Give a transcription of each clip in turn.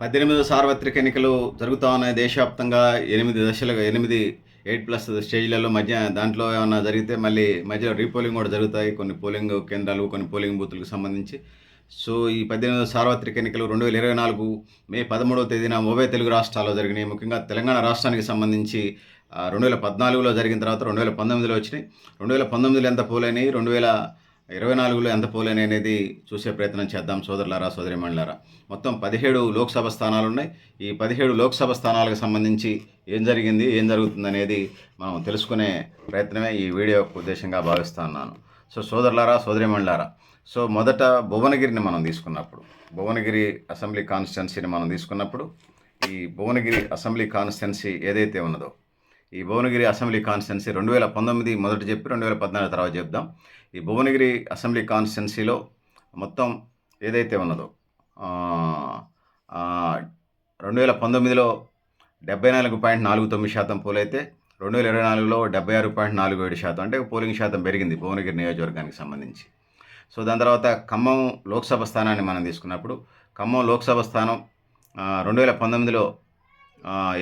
పద్దెనిమిదో సార్వత్రిక ఎన్నికలు జరుగుతూ ఉన్నాయి. దేశవ్యాప్తంగా ఎనిమిది దశలుగా ఎనిమిది ఎయిట్ ప్లస్ స్టేజ్లలో మధ్య దాంట్లో ఏమైనా జరిగితే మళ్ళీ మధ్యలో రీపోలింగ్ కూడా జరుగుతాయి. కొన్ని పోలింగ్ కేంద్రాలు కొన్ని పోలింగ్ బూతులకు సంబంధించి. సో ఈ పద్దెనిమిదో సార్వత్రిక ఎన్నికలు రెండు వేల ఇరవై నాలుగు మే పదమూడవ తేదీన ఉభయ తెలుగు రాష్ట్రాల్లో జరిగినాయి. ముఖ్యంగా తెలంగాణ రాష్ట్రానికి సంబంధించి రెండు వేల పద్నాలుగులో జరిగిన తర్వాత రెండు వేల పంతొమ్మిదిలో వచ్చినాయి. రెండు వేల పంతొమ్మిదిలో ఎంత పోలైనాయి? రెండు వేల ఇరవై నాలుగులో ఎంత పోలేని అనేది చూసే ప్రయత్నం చేద్దాం సోదరులారా సోదరిమణులారా. మొత్తం పదిహేడు లోక్సభ స్థానాలు ఉన్నాయి ఈ పదిహేడు లోక్సభ స్థానాలకు సంబంధించి ఏం జరిగింది ఏం జరుగుతుంది అనేది మనం తెలుసుకునే ప్రయత్నమే ఈ వీడియో ఉద్దేశంగా భావిస్తున్నాను సో సోదరులారా సోదరిమణులారా సో మొదట భువనగిరిని మనం తీసుకున్నప్పుడు భువనగిరి అసెంబ్లీ కాన్స్టిట్యున్సీని మనం తీసుకున్నప్పుడు ఈ భువనగిరి అసెంబ్లీ కాన్స్టిట్యున్సీ ఏదైతే ఉన్నదో ఈ భువనగిరి అసెంబ్లీ కాన్స్టిట్యున్సీ రెండు వేల పంతొమ్మిది మొదట చెప్పి రెండు వేల పద్నాలుగు తర్వాత చెప్దాం. ఈ భువనగిరి అసెంబ్లీ కాన్స్టిట్యున్సీలో మొత్తం ఏదైతే ఉన్నదో రెండు వేల పంతొమ్మిదిలో డెబ్బై నాలుగు పాయింట్ నాలుగు తొమ్మిది శాతం పోలైతే రెండు వేల ఇరవై నాలుగులో డెబ్బై ఆరు పాయింట్ నాలుగు ఏడు శాతం అంటే పోలింగ్ శాతం పెరిగింది భువనగిరి నియోజకవర్గానికి సంబంధించి. సో దాని తర్వాత ఖమ్మం లోక్సభ స్థానాన్ని మనం తీసుకున్నప్పుడు ఖమ్మం లోక్సభ స్థానం రెండు వేల పంతొమ్మిదిలో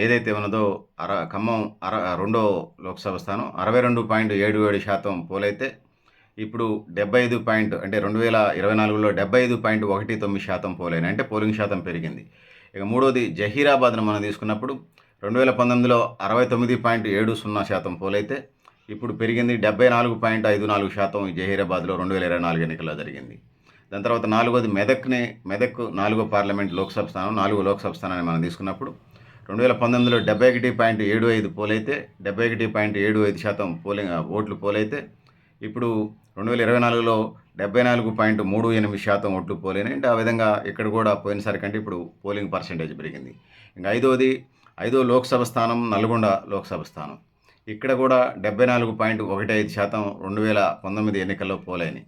ఏదైతే ఉన్నదో అర ఖమ్మం అర రెండో లోక్సభ స్థానం అరవై రెండు పాయింట్ ఏడు ఏడు శాతం పోలైతే ఇప్పుడు డెబ్బై ఐదు పాయింట్ అంటే రెండు వేల ఇరవై నాలుగులో డెబ్బై ఐదు పాయింట్ ఒకటి తొమ్మిది శాతం పోలైన అంటే పోలింగ్ శాతం పెరిగింది. ఇక మూడోది జహీరాబాద్ను మనం తీసుకున్నప్పుడు రెండు వేల పంతొమ్మిదిలో అరవై తొమ్మిది పాయింట్ ఏడు సున్నా శాతం పోలైతే ఇప్పుడు పెరిగింది డెబ్బై నాలుగు పాయింట్ ఐదు నాలుగు శాతం జహీరాబాద్లో రెండు వేల ఇరవై నాలుగు ఎన్నికల్లో జరిగింది. దాని తర్వాత నాలుగోది మెదక్ని మెదక్ నాలుగో పార్లమెంట్ లోక్సభ స్థానం నాలుగో లోక్సభ స్థానాన్ని మనం తీసుకున్నప్పుడు రెండు వేల పంతొమ్మిదిలో డెబ్బై ఒకటి పాయింట్ ఏడు ఐదు పోలైతే డెబ్బై ఒకటి పాయింట్ ఏడు ఐదు శాతం పోలింగ్ ఓట్లు పోలైతే ఇప్పుడు రెండు వేల ఇరవై నాలుగులో డెబ్బై నాలుగు పాయింట్ మూడు ఎనిమిది శాతం ఓట్లు పోలేని అంటే ఆ విధంగా ఇక్కడ కూడా పోయినసారి కంటే ఇప్పుడు పోలింగ్ పర్సంటేజ్ పెరిగింది. ఇంకా ఐదోది ఐదో లోక్సభ స్థానం నల్గొండ లోక్సభ స్థానం. ఇక్కడ కూడా డెబ్బై నాలుగు పాయింట్ ఒకటి ఐదు శాతం రెండు వేల పంతొమ్మిది ఎన్నికల్లో పోలేని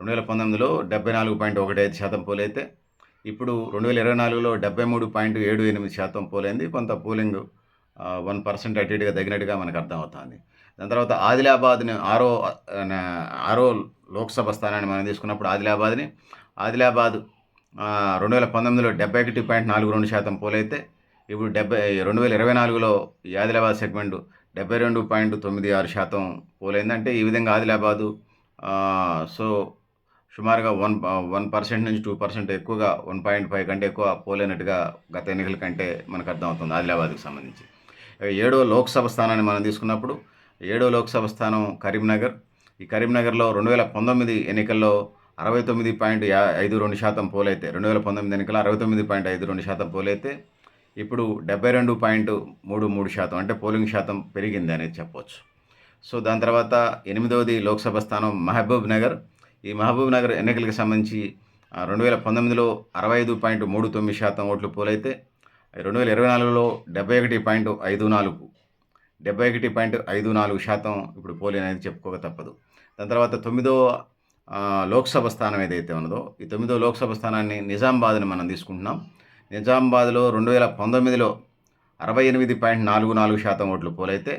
రెండు వేల పంతొమ్మిదిలో డెబ్బై నాలుగు పాయింట్ ఒకటి ఐదు శాతం పోలైతే ఇప్పుడు రెండు వేల ఇరవై నాలుగులో డెబ్బై మూడు పాయింట్ ఏడు ఎనిమిది శాతం పోలైంది. కొంత పోలింగ్ వన్ పర్సెంట్ అటు ఇటుగా తగినట్టుగా మనకు అర్థమవుతుంది. దాని తర్వాత ఆదిలాబాద్ని ఆరో ఆరో లోక్సభ స్థానాన్ని మనం తీసుకున్నప్పుడు ఆదిలాబాద్ని ఆదిలాబాద్ రెండు వేల పంతొమ్మిదిలో డెబ్బై ఒకటి పాయింట్ నాలుగు రెండు శాతం పోలైతే ఇప్పుడు డెబ్బై రెండు వేల ఇరవై నాలుగులో ఈ ఆదిలాబాద్ సెగ్మెంట్ డెబ్బై రెండు పాయింట్ తొమ్మిది ఆరు శాతం పోలైంది అంటే ఈ విధంగా ఆదిలాబాదు సో సుమారుగా వన్ వన్ పర్సెంట్ నుంచి టూ పర్సెంట్ ఎక్కువగా వన్ పాయింట్ ఫైవ్ కంటే ఎక్కువ పోలేనట్టుగా గత ఎన్నికల కంటే మనకు అర్థమవుతుంది ఆదిలాబాద్కి సంబంధించి. ఏడో లోక్సభ స్థానాన్ని మనం తీసుకున్నప్పుడు ఏడో లోక్సభ స్థానం కరీంనగర్. ఈ కరీంనగర్లో రెండు వేల పంతొమ్మిది ఎన్నికల్లో అరవై తొమ్మిది పాయింట్ యా ఐదు రెండు శాతం పోలైతే రెండు వేల పంతొమ్మిది ఎన్నికల అరవై తొమ్మిది పాయింట్ ఐదు రెండు శాతం పోలైతే ఇప్పుడు డెబ్బై రెండు పాయింట్ మూడు మూడు శాతం అంటే పోలింగ్ శాతం పెరిగింది అనేది చెప్పవచ్చు సో దాని తర్వాత ఎనిమిదవది లోక్సభ స్థానం మహబూబ్ నగర్ ఈ మహబూబ్ నగర్ ఎన్నికలకు సంబంధించి రెండు వేల పంతొమ్మిదిలో అరవై ఐదు పాయింట్ మూడు తొమ్మిది శాతం ఓట్లు పోలైతే రెండు వేల ఇరవై నాలుగులో డెబ్బై ఒకటి పాయింట్ ఐదు నాలుగు డెబ్బై ఒకటి పాయింట్ ఐదు నాలుగు శాతం ఇప్పుడు పోలింగ్ అనేది చెప్పుకోక తప్పదు. దాని తర్వాత తొమ్మిదో లోక్సభ స్థానం ఏదైతే ఉన్నదో ఈ తొమ్మిదో లోక్సభ స్థానాన్ని నిజామాబాద్ని మనం తీసుకుంటున్నాం. నిజామాబాద్లో రెండు వేల పంతొమ్మిదిలో అరవై ఎనిమిది పాయింట్ నాలుగు నాలుగు శాతం ఓట్లు పోలైతే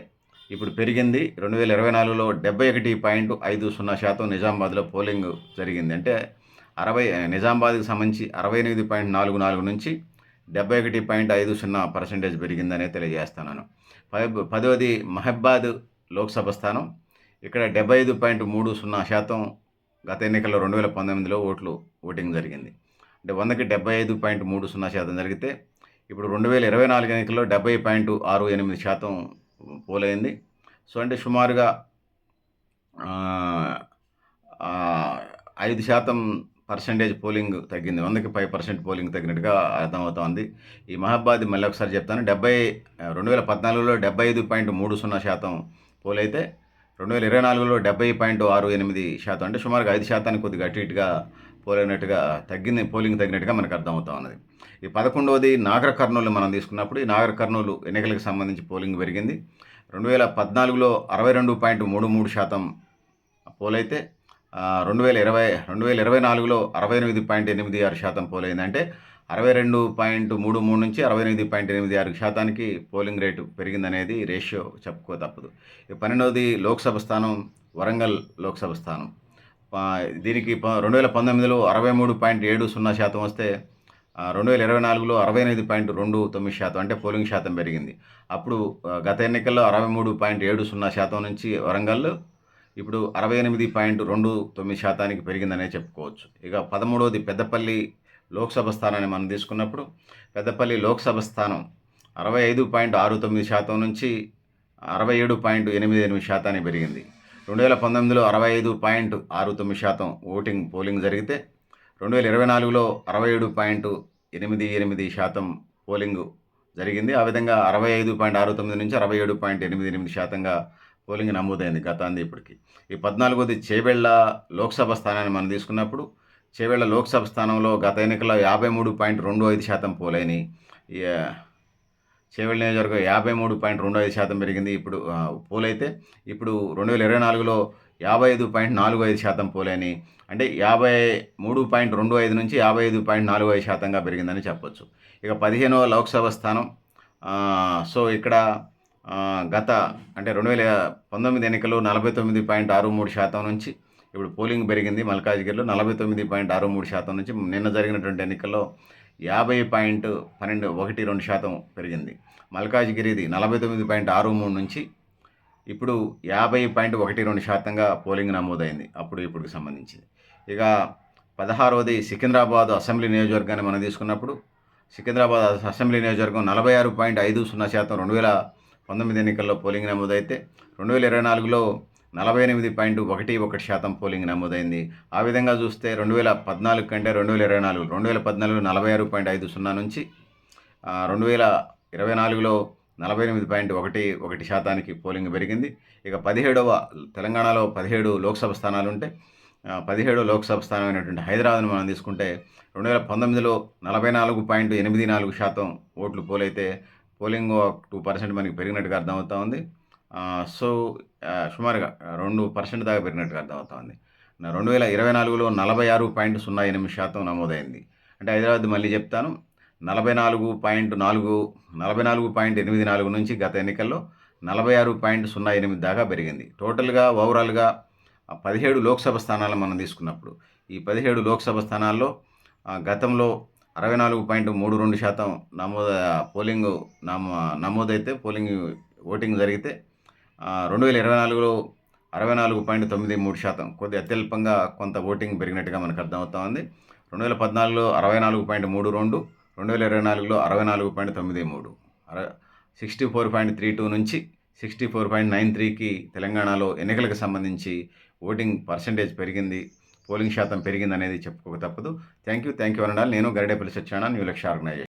ఇప్పుడు పెరిగింది. రెండు వేల ఇరవై నాలుగులో డెబ్బై ఒకటి పాయింట్ ఐదు సున్నా శాతం నిజామాబాద్లో పోలింగ్ జరిగింది. అంటే అరవై నిజామాబాద్కి సంబంధించి అరవై ఎనిమిది పాయింట్ నాలుగు నాలుగు నుంచి డెబ్బై ఒకటి పాయింట్ ఐదు సున్నా పర్సెంటేజ్ పెరిగిందనే తెలియజేస్తున్నాను. పద- పదవది మహబాద్ లోక్సభ స్థానం. ఇక్కడ డెబ్బై ఐదు పాయింట్ మూడు సున్నా శాతం గత ఎన్నికల్లో రెండు వేల పంతొమ్మిదిలో ఓట్లు ఓటింగ్ జరిగింది. అంటే వందకి డెబ్బై ఐదు పాయింట్ మూడు సున్నా శాతం జరిగితే ఇప్పుడు రెండు వేల ఇరవై నాలుగు ఎన్నికల్లో డెబ్బై పాయింట్ ఆరు ఎనిమిది శాతం పోలైంది. సో అంటే సుమారుగా ఐదు శాతం పర్సంటేజ్ పోలింగ్ తగ్గింది. వందకి ఫైవ్ పర్సెంట్ పోలింగ్ తగ్గినట్టుగా అర్థమవుతోంది ఈ మహబాద్ మళ్ళీ ఒకసారి చెప్తాను. డెబ్బై రెండు వేల పద్నాలుగులో డెబ్బై ఐదు పాయింట్ మూడు సున్నా శాతం పోలైతే రెండు వేల ఇరవై నాలుగులో డెబ్బై పాయింట్ ఆరు ఎనిమిది శాతం. అంటే సుమారుగా ఐదు శాతానికి కొద్దిగా అటు ఇటుగా పోలైనట్టుగా తగ్గింది పోలింగ్ తగ్గినట్టుగా మనకు అర్థమవుతా ఉన్నది. ఈ పదకొండవది నాగరకర్నూలు మనం తీసుకున్నప్పుడు ఈ నాగరకర్నూలు ఎన్నికలకు సంబంధించి పోలింగ్ పెరిగింది. రెండు వేల పద్నాలుగులో అరవై రెండు పాయింట్ మూడు మూడు శాతం పోలైతే రెండు వేల ఇరవై రెండు వేల ఇరవై నాలుగులో అరవై ఎనిమిది పాయింట్ ఎనిమిది ఆరు శాతం పోలైంది. అంటే అరవై రెండు పాయింట్ మూడు మూడు నుంచి అరవై ఎనిమిది పాయింట్ ఎనిమిది ఆరు శాతానికి పోలింగ్ రేటు పెరిగిందనేది రేషియో చెప్పుకో తప్పదు. ఈ పన్నెండవది లోక్సభ స్థానం వరంగల్ లోక్సభ స్థానం. దీనికి రెండు వేల పంతొమ్మిదిలో అరవై మూడు పాయింట్ ఏడు సున్నా శాతం వస్తే రెండు వేల ఇరవై నాలుగులో అరవై ఎనిమిది పాయింట్ రెండు తొమ్మిది శాతం అంటే పోలింగ్ శాతం పెరిగింది. అప్పుడు గత ఎన్నికల్లో అరవై మూడు పాయింట్ ఏడు సున్నా శాతం నుంచి వరంగల్ ఇప్పుడు అరవై ఎనిమిది పాయింట్ రెండు తొమ్మిది శాతానికి పెరిగిందనే చెప్పుకోవచ్చు. ఇక పదమూడవది పెద్దపల్లి లోక్సభ స్థానాన్ని మనం తీసుకున్నప్పుడు పెద్దపల్లి లోక్సభ స్థానం అరవై ఐదు పాయింట్ ఆరు తొమ్మిది శాతం నుంచి అరవై ఏడు పాయింట్ ఎనిమిది ఎనిమిది శాతానికి పెరిగింది. రెండు వేల పంతొమ్మిదిలో అరవై ఐదు పాయింట్ ఆరు తొమ్మిది శాతం ఓటింగ్ పోలింగ్ జరిగితే రెండు వేల ఇరవై నాలుగులో అరవై ఏడు పాయింట్ ఎనిమిది ఎనిమిది శాతం పోలింగ్ జరిగింది. ఆ విధంగా అరవై ఐదు పాయింట్ ఆరు తొమ్మిది నుంచి అరవై ఏడు పాయింట్ ఎనిమిది ఎనిమిది శాతంగా పోలింగ్ నమోదైంది గతాంది ఇప్పటికి. ఈ పద్నాలుగోది చేవెళ్ళ లోక్సభ స్థానాన్ని మనం తీసుకున్నప్పుడు చేవెళ్ళ లోక్సభ స్థానంలో గత ఎన్నికల్లో యాభై మూడు పాయింట్ రెండు ఐదు శాతం పోలైని చేవెళ్ళ నియోజకవర్గం యాభై మూడు పాయింట్ రెండు ఐదు శాతం పెరిగింది. ఇప్పుడు పోలైతే ఇప్పుడు రెండు వేల ఇరవై నాలుగులో యాభై ఐదు పాయింట్ నాలుగు ఐదు శాతం పోలేని అంటే యాభై మూడు పాయింట్ రెండు ఐదు నుంచి యాభై ఐదు పాయింట్ నాలుగు ఐదు శాతంగా పెరిగిందని చెప్పొచ్చు. ఇక పదిహేనవ లోక్సభ స్థానం సో ఇక్కడ గత అంటే రెండు వేల పంతొమ్మిది ఎన్నికల్లో నలభై తొమ్మిది పాయింట్ ఆరు మూడు శాతం నుంచి ఇప్పుడు పోలింగ్ పెరిగింది. మల్కాజ్గిరిలో నలభై తొమ్మిది పాయింట్ ఆరు మూడు శాతం నుంచి నిన్న జరిగినటువంటి ఎన్నికల్లో యాభై పాయింట్ పన్నెండు ఒకటి రెండు శాతం పెరిగింది. మల్కాజ్గిరిది నలభై తొమ్మిది పాయింట్ ఆరు మూడు నుంచి ఇప్పుడు యాభై పాయింట్ ఒకటి రెండు శాతంగా పోలింగ్ నమోదైంది అప్పుడు ఇప్పుడుకి సంబంధించి ఇక పదహారవది సికింద్రాబాద్ అసెంబ్లీ నియోజకవర్గాన్ని మనం తీసుకున్నప్పుడు సికింద్రాబాద్ అసెంబ్లీ నియోజకవర్గం నలభై ఆరు పాయింట్ ఐదు సున్నా శాతం రెండు వేల పంతొమ్మిది ఎన్నికల్లో పోలింగ్ నమోదైతే రెండు వేల ఇరవై నాలుగులో నలభై ఎనిమిది పాయింట్ ఒకటి ఒకటి శాతం పోలింగ్ నమోదైంది. ఆ విధంగా చూస్తే రెండు వేల పద్నాలుగు కంటే రెండు వేల ఇరవై నాలుగు రెండు వేల పద్నాలుగు నలభై ఆరు పాయింట్ ఐదు సున్నా నుంచి రెండు వేల ఇరవై నాలుగులో నలభై ఎనిమిది పాయింట్ ఒకటి ఒకటి శాతానికి పోలింగ్ పెరిగింది. ఇక పదిహేడవ తెలంగాణలో పదిహేడు లోక్సభ స్థానాలు ఉంటే లోక్సభ స్థానం అయినటువంటి హైదరాబాద్ను మనం తీసుకుంటే రెండు వేల పంతొమ్మిదిలో నలభై నాలుగు పాయింట్ ఎనిమిది నాలుగు శాతం ఓట్లు పోలైతే పోలింగ్ టూ పర్సెంట్ మనకి పెరిగినట్టుగా అర్థమవుతా ఉంది. సో సుమారుగా రెండు పర్సెంట్ దాకా పెరిగినట్టుగా అర్థమవుతా ఉంది. రెండు వేల ఇరవై నాలుగులో నలభై ఆరు పాయింట్ సున్నా ఎనిమిది శాతం నమోదైంది. అంటే హైదరాబాద్ మళ్ళీ చెప్తాను నలభై నాలుగు పాయింట్ నాలుగు నలభై నాలుగు పాయింట్ ఎనిమిది నాలుగు నుంచి గత ఎన్నికల్లో నలభై ఆరు పాయింట్ సున్నా ఎనిమిది దాకా పెరిగింది. టోటల్గా ఓవరాల్గా పదిహేడు లోక్సభ స్థానాలు మనం తీసుకున్నప్పుడు ఈ పదిహేడు లోక్సభ స్థానాల్లో గతంలో అరవై నాలుగు పాయింట్ మూడు రెండు శాతం నమోదు పోలింగ్ నమో నమోదైతే పోలింగ్ ఓటింగ్ జరిగితే రెండు వేల ఇరవై నాలుగులో అరవై నాలుగు పాయింట్ తొమ్మిది మూడు శాతం. కొద్ది అత్యల్పంగా కొంత ఓటింగ్ పెరిగినట్టుగా మనకు అర్థమవుతా ఉంది. రెండు వేల పద్నాలుగులో అరవై నాలుగు పాయింట్ మూడు రెండు రెండు వేల ఇరవై నాలుగులో అరవై నాలుగు పాయింట్ తొమ్మిది మూడు sixty four point three two నుంచి సిక్స్టీ ఫోర్ పాయింట్ నైన్ త్రీకి తెలంగాణలో ఎన్నికలకు సంబంధించి ఓటింగ్ పర్సంటేజ్ పెరిగింది పోలింగ్ శాతం పెరిగింది అనేది చెప్పుకోక తప్పదు. థ్యాంక్ యూ థ్యాంక్ యూ అనడాలి. నేను గరిడేపల్లి వచ్చాను న్యూ లక్ష్య ఆర్గనైజేషన్.